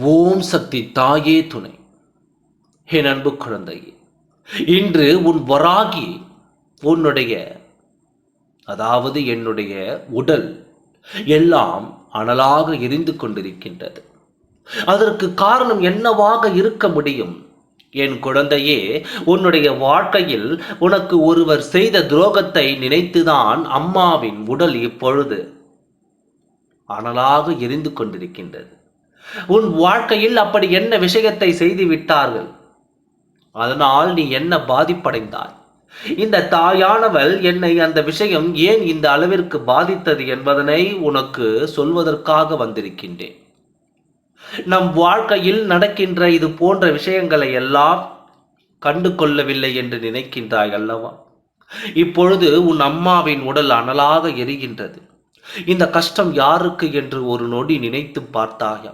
ஓம் சக்தி தாயே துணை. என் அன்பு குழந்தையே இன்று உன் வராகி உன்னுடைய அதாவது என்னுடைய உடல் எல்லாம் அனலாக எரிந்து கொண்டிருக்கின்றது. அதற்கு காரணம் என்னவாக இருக்க முடியும்? என் குழந்தையே உன்னுடைய வாழ்க்கையில் உனக்கு ஒருவர் செய்த துரோகத்தை நினைத்துதான் அம்மாவின் உடல் இப்பொழுது அனலாக எரிந்து கொண்டிருக்கின்றது. உன் வாழ்க்கையில் அப்படி என்ன விஷயத்தை செய்து விட்டார்கள் அதனால் நீ என்ன பாதிப்படைந்தாய்? இந்த தாயானவள் என்னை அந்த விஷயம் ஏன் இந்த அளவிற்கு பாதித்தது என்பதனை உனக்கு சொல்வதற்காக வந்திருக்கின்றேன். நம் வாழ்க்கையில் நடக்கின்ற இது போன்ற விஷயங்களை எல்லாம் கண்டு கொள்ளவில்லை என்று நினைக்கின்றாய் அல்லவா? இப்பொழுது உன் அம்மாவின் உடல் அனலாக எரிகின்றது. இந்த கஷ்டம் யாருக்கு என்று ஒரு நொடி நினைத்து பார்த்தாயா?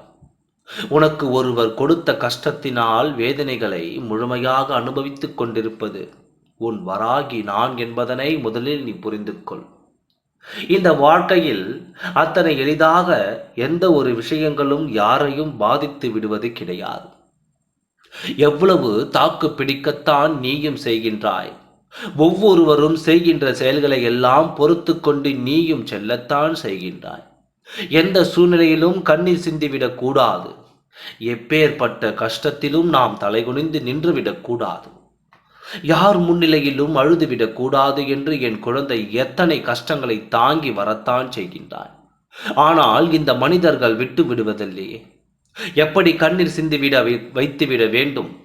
உனக்கு ஒருவர் கொடுத்த கஷ்டத்தினால் வேதனைகளை முழுமையாக அனுபவித்துக் கொண்டிருப்பது உன் வராகி நான் என்பதனை முதலில் நீ புரிந்து கொள் இந்த வாழ்க்கையில் அத்தனை எளிதாக எந்த ஒரு விஷயங்களும் யாரையும் பாதித்து விடுவது கிடையாது. எவ்வளவு தாக்கு பிடிக்கத்தான் நீயும் செய்கின்றாய். ஒவ்வொருவரும் செய்கின்ற செயல்களை எல்லாம் பொறுத்து கொண்டு நீயும் செல்லத்தான் செய்கின்றாய். எந்த சூழ்நிலையிலும் கண்ணீர் சிந்திவிடக்கூடாது எப்பேற்பட்ட கஷ்டத்திலும் நாம் தலைகுனிந்து நின்றுவிடக்கூடாது யார் முன்னிலையிலும் அழுதுவிடக்கூடாது என்று என் குழந்தை எத்தனை கஷ்டங்களை தாங்கி வரத்தான் செய்கின்றான் ஆனால் இந்த மனிதர்கள் விட்டு விடுவதில்லையே. எப்படி கண்ணீர் சிந்திவிட வை- வைத்துவிட வேண்டும்?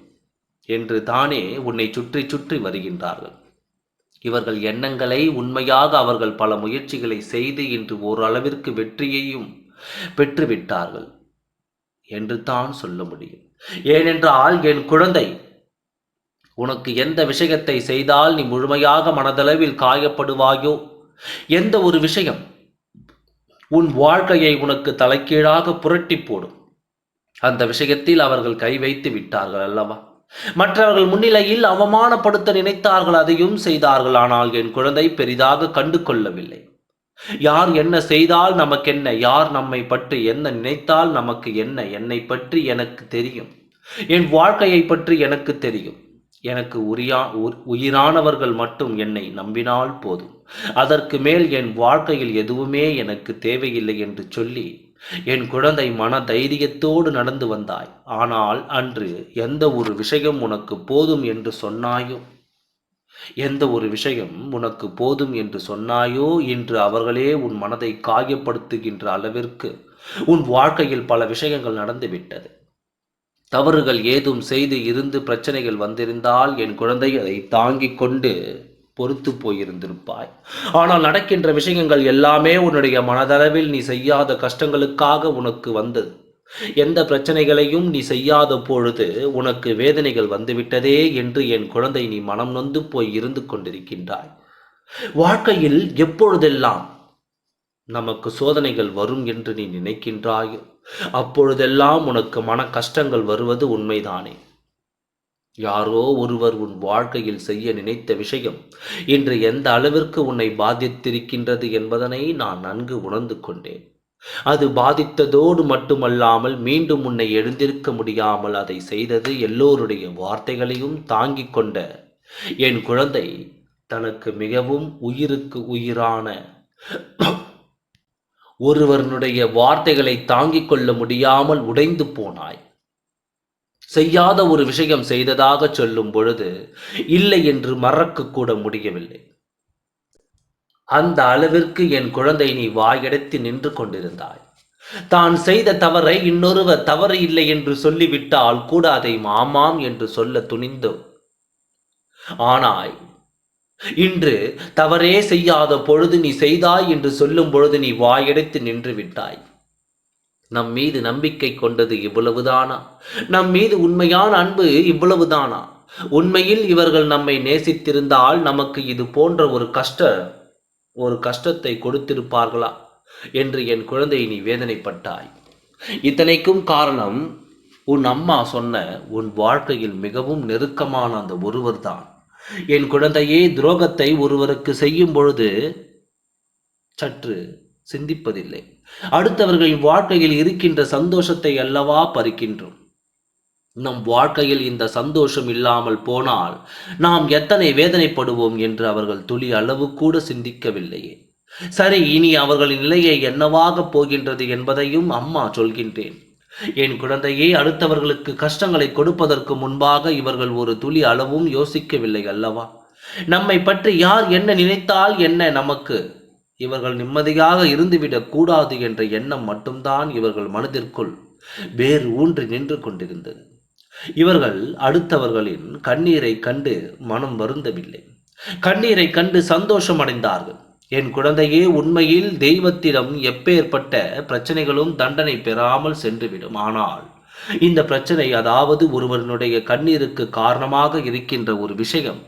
என்று தானே உன்னை சுற்றி சுற்றி வருகின்றார்கள். இவர்கள் எண்ணங்களை உண்மையாக அவர்கள் பல முயற்சிகளை செய்து இன்று ஓரளவிற்கு வெற்றியையும் பெற்றுவிட்டார்கள் என்று தான் சொல்ல முடியும். ஏனென்றால் என் குழந்தை உனக்கு எந்த விஷயத்தை செய்தால் நீ முழுமையாக மனதளவில் காயப்படுவாயோ? எந்த ஒரு விஷயம் உன் வாழ்க்கையை உனக்கு தலைக்கீழாக புரட்டி போடும்? அந்த விஷயத்தில் அவர்கள் கை வைத்து விட்டார்கள் அல்லவா? மற்றவர்கள் முன்னிலையில் அவமானப்படுத்த நினைத்தார்கள் அதையும் செய்தார்கள். ஆனால் என் குழந்தை பெரிதாக கண்டு கொள்ளவில்லை யார் என்ன செய்தால் நமக்கென்ன? யார் நம்மை பற்றி என்ன நினைத்தால் நமக்கு என்ன? என்னை பற்றி எனக்கு தெரியும். என் வாழ்க்கையை பற்றி எனக்கு தெரியும். எனக்கு உரியா உ- உயிரானவர்கள் மட்டும் என்னை நம்பினால் போதும். அதற்கு மேல் என் வாழ்க்கையில் எதுவுமே எனக்கு தேவையில்லை என்று சொல்லி என் குழந்தை மன தைரியத்தோடு நடந்து வந்தாய். ஆனால் அன்று எந்த ஒரு விஷயம் உனக்கு போதும் என்று சொன்னாயோ? எந்த ஒரு விஷயம் உனக்கு போதும் என்று சொன்னாயோ? இன்று அவர்களே உன் மனதை காயப்படுத்துகின்ற அளவிற்கு உன் வாழ்க்கையில் பல விஷயங்கள் நடந்துவிட்டது. தவறுகள் ஏதும் செய்து இருந்து பிரச்சனைகள் வந்திருந்தால் என் குழந்தை அதை தாங்கிக் கொண்டு பொறுத்து போயிருந்திருப்பாய். ஆனால் நடக்கின்ற விஷயங்கள் எல்லாமே உன்னுடைய மனதளவில் நீ செய்யாத கஷ்டங்களுக்காக உனக்கு வந்தது. எந்த பிரச்சனைகளையும் நீ செய்யாத பொழுது உனக்கு வேதனைகள் வந்துவிட்டதே என்று என் குழந்தை நீ மனம் நொந்து போய் இருந்து கொண்டிருக்கின்றாய். வாழ்க்கையில் எப்பொழுதெல்லாம் நமக்கு சோதனைகள் வரும் என்று நீ நினைக்கின்றாயோ அப்பொழுதெல்லாம் உனக்கு மன கஷ்டங்கள் வருவது உண்மைதானே. யாரோ ஒருவர் உன் வாழ்க்கையில் செய்ய நினைத்த விஷயம். இன்று எந்த அளவிற்கு உன்னை பாதித்திருக்கின்றது என்பதனை நான் நன்கு உணர்ந்து கொண்டேன். அது பாதித்ததோடு மட்டுமல்லாமல் மீண்டும் உன்னை எழுந்திருக்க முடியாமல் அதை செய்தது எல்லோருடைய வார்த்தைகளையும் தாங்கிக் கொண்ட என் குழந்தை தனக்கு மிகவும் உயிருக்கு உயிரான ஒருவனுடைய வார்த்தைகளை தாங்கிக் கொள்ள முடியாமல் உடைந்து போனாய். செய்யாத ஒரு விஷயம் செய்ததாக சொல்லும் பொழுது இல்லை என்று மறக்க கூட முடியவில்லை. அந்த அளவிற்கு என் குழந்தை நீ வாயெடுத்து நின்று கொண்டிருந்தாய். தான் செய்த தவறை இன்னொருவர் தவறு இல்லை என்று சொல்லிவிட்டால் கூட அதை மாமாம் என்று சொல்ல துணிந்தோம். ஆனாய் இன்று தவறே செய்யாத பொழுது நீ செய்தாய் என்று சொல்லும் பொழுது நீ வாயெடுத்து நின்று விட்டாய். நம் மீது நம்பிக்கை கொண்டது இவ்வளவுதானா? நம் மீது உண்மையான அன்பு இவ்வளவுதானா? உண்மையில் இவர்கள் நம்மை நேசித்திருந்தால் நமக்கு இது போன்ற ஒரு கஷ்ட ஒரு கஷ்டத்தை கொடுத்திருப்பார்களா? என்று என் குழந்தை நீ வேதனைப்பட்டாய். இத்தனைக்கும் காரணம் உன் அம்மா சொன்ன உன் வாழ்க்கையில் மிகவும் நெருக்கமான அந்த ஒருவர்தான். என் குழந்தையே துரோகத்தை ஒருவருக்கு செய்யும் பொழுது சற்று சிந்திப்பதில்லை. அடுத்தவர்களின் வாழ்க்கையில் இருக்கின்ற சந்தோஷத்தை அல்லவா பறிக்கின்றோம். நம் வாழ்க்கையில் இந்த சந்தோஷம் இல்லாமல் போனால் நாம் எத்தனை வேதனைப்படுவோம் என்று அவர்கள் துளி அளவு கூட சிந்திக்கவில்லையே. சரி இனி அவர்களின் நிலையை என்னவாக போகின்றது என்பதையும் அம்மா சொல்கின்றேன். என் குழந்தையே அடுத்தவர்களுக்கு கஷ்டங்களை கொடுப்பதற்கு முன்பாக இவர்கள் ஒரு துளி அளவும் யோசிக்கவில்லை அல்லவா? நம்மை பற்றி யார் என்ன நினைத்தால் என்ன நமக்கு? இவர்கள் நிம்மதியாக இருந்துவிடக் கூடாது என்ற எண்ணம் மட்டும்தான் இவர்கள் மனதிற்குள் வேறு ஊன்றி நின்று கொண்டிருந்தது. இவர்கள் அடுத்தவர்களின் கண்ணீரை கண்டு மனம் வருந்தவில்லை. கண்ணீரை கண்டு சந்தோஷம் அடைந்தார்கள் என் குழந்தையே உண்மையில் தெய்வத்திடம் எப்பேற்பட்ட பிரச்சனைகளும் தண்டனை பெறாமல் சென்றுவிடும். ஆனால் இந்த பிரச்சனை அதாவது ஒருவனுடைய கண்ணீருக்கு காரணமாக இருக்கின்ற ஒரு விஷயம்.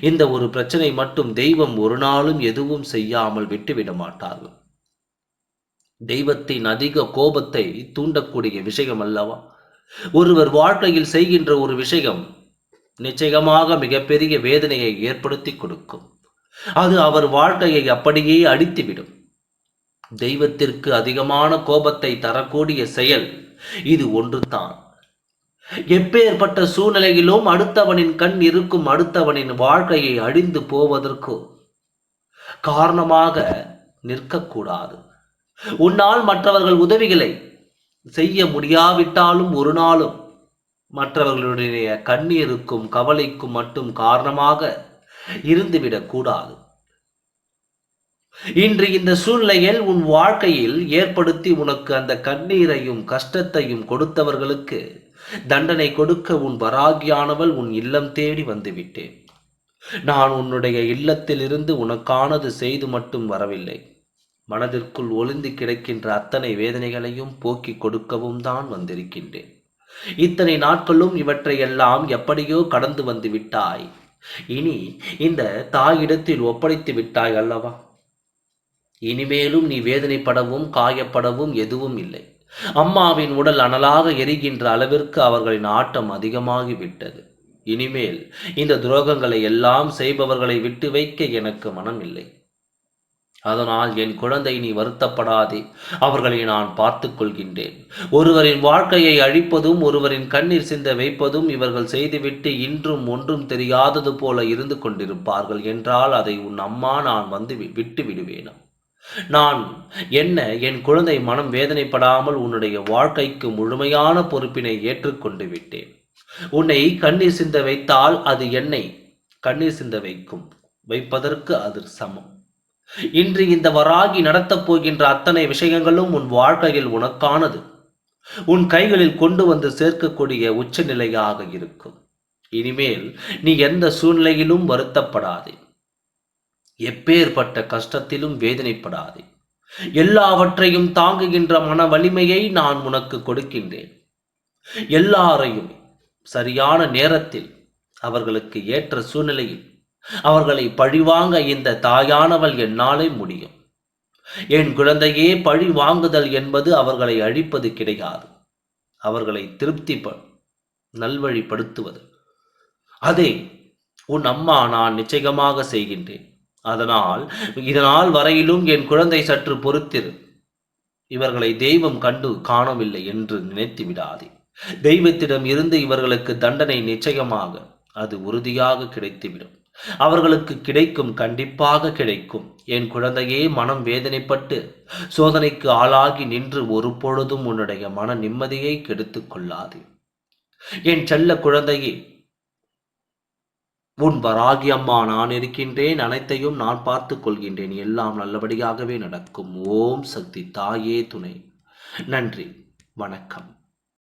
இந்த ஒரு பிரச்சனை மட்டும் தெய்வம் ஒரு நாளும் எதுவும் செய்யாமல் விட்டுவிட மாட்டார்கள். தெய்வத்தின் அதிக கோபத்தை தூண்டக்கூடிய விஷயம் அல்லவா? ஒருவர் வாழ்க்கையில் செய்கின்ற ஒரு விஷயம் நிச்சயமாக மிகப்பெரிய வேதனையை ஏற்படுத்தி கொடுக்கும். அது அவர் வாழ்க்கையை அப்படியே அடித்துவிடும். தெய்வத்திற்கு அதிகமான கோபத்தை தரக்கூடிய செயல் இது ஒன்றுதான். எப்பேற்பட்ட சூழ்நிலையிலும் அடுத்தவனின் கண் இருக்கும் அடுத்தவனின் வாழ்க்கையை அழிந்து போவதற்கு காரணமாக நிற்கக்கூடாது. உன்னால் மற்றவர்கள் உதவிகளை செய்ய முடியாவிட்டாலும் ஒரு நாளும் மற்றவர்களுடைய கண்ணீருக்கும் கவலைக்கும் மட்டும் காரணமாக இருந்துவிடக்கூடாது இன்று இந்த சூழ்நிலையில் உன் வாழ்க்கையில் ஏற்படுத்தி உனக்கு அந்த கண்ணீரையும் கஷ்டத்தையும் கொடுத்தவர்களுக்கு தண்டனை கொடுக்க உன் வராகியானவள் உன் இல்லம் தேடி வந்துவிட்டேன். நான் உன்னுடைய இல்லத்திலிருந்து உனக்கானது செய்து மட்டும் வரவில்லை. மனதிற்குள் ஒளிந்து கிடக்கின்ற அத்தனை வேதனைகளையும் போக்கிக் கொடுக்கவும் தான் வந்திருக்கின்றேன். இத்தனை நாட்களும் இவற்றையெல்லாம் எப்படியோ கடந்து வந்து விட்டாய். இனி இந்த தாயிடத்தில் ஒப்படைத்து விட்டாய் அல்லவா? இனிமேலும் நீ வேதனைப்படவும் காயப்படவும் எதுவும் இல்லை. அம்மாவின் உடல் அனலாக எரிகின்ற அளவிற்கு அவர்களின் ஆட்டம் அதிகமாகிவிட்டது. இனிமேல் இந்த துரோகங்களை எல்லாம் செய்பவர்களை விட்டு வைக்க எனக்கு மனம் இல்லை அதனால் என் குழந்தை நீ வருத்தப்படாதே. அவர்களை நான் பார்த்து கொள்கின்றேன். ஒருவரின் வாழ்க்கையை அழிப்பதும் ஒருவரின் கண்ணீர் சிந்த வைப்பதும் இவர்கள் செய்துவிட்டு இன்றும் ஒன்றும் தெரியாதது போல இருந்து கொண்டிருப்பார்கள் என்றால் அதை உன் அம்மா நான் வந்து விட்டு விடுவேனா நான் என்ன என் குழந்தை மனம் வேதனைப்படாமல் உன்னுடைய வாழ்க்கைக்கு முழுமையான பொறுப்பினை ஏற்றுக்கொண்டு விட்டேன். உன்னை கண்ணீர் சிந்த வைத்தால் அது என்னை கண்ணீர் சிந்த வைக்கும். வைப்பதற்கு அது சமம். இன்று இந்த வராகி நடத்தப் போகின்ற அத்தனை விஷயங்களும் உன் வாழ்க்கையில் உனக்கானது. உன் கைகளில் கொண்டு வந்து சேர்க்கக்கூடிய உச்சநிலையாக இருக்கும். இனிமேல் நீ எந்த சூழ்நிலையிலும் வருத்தப்படாதே. எப்பேற்பட்ட கஷ்டத்திலும் வேதனைப்படாதே. எல்லாவற்றையும் தாங்குகின்ற மன வலிமையை நான் உனக்கு கொடுக்கின்றேன். எல்லாரையும் சரியான நேரத்தில் அவர்களுக்கு ஏற்ற சூழ்நிலையில் அவர்களை பழிவாங்க இந்த தாயானவள் என்னாலே முடியும். என் குழந்தையே பழி வாங்குதல் என்பது அவர்களை அழிப்பது கிடையாது. அவர்களை திருப்தி நல்வழிப்படுத்துவது. அதே உன் அம்மா நான் நிச்சயமாக செய்கின்றேன். அதனால் இதனால் வரையிலும் என் குழந்தை சற்று பொறுத்திரு. இவர்களை தெய்வம் கண்டு காணவில்லை என்று நினைத்து விடாதே. தெய்வத்திடம் இருந்து இவர்களுக்கு தண்டனை நிச்சயமாக அது உறுதியாக கிடைத்துவிடும். அவர்களுக்கு கிடைக்கும் கண்டிப்பாக கிடைக்கும். என் குழந்தையே மனம் வேதனைப்பட்டு சோதனைக்கு ஆளாகி நின்று ஒரு பொழுதும் உன்னுடைய மன நிம்மதியை கெடுத்துக் கொள்ளாது. என் செல்ல குழந்தையே உன் வராகி அம்மா நான் இருக்கின்றேன் அனைத்தையும் நான் பார்த்து கொள்கின்றேன். எல்லாம் நல்லபடியாகவே நடக்கும். ஓம் சக்தி தாயே துணை. நன்றி. வணக்கம்.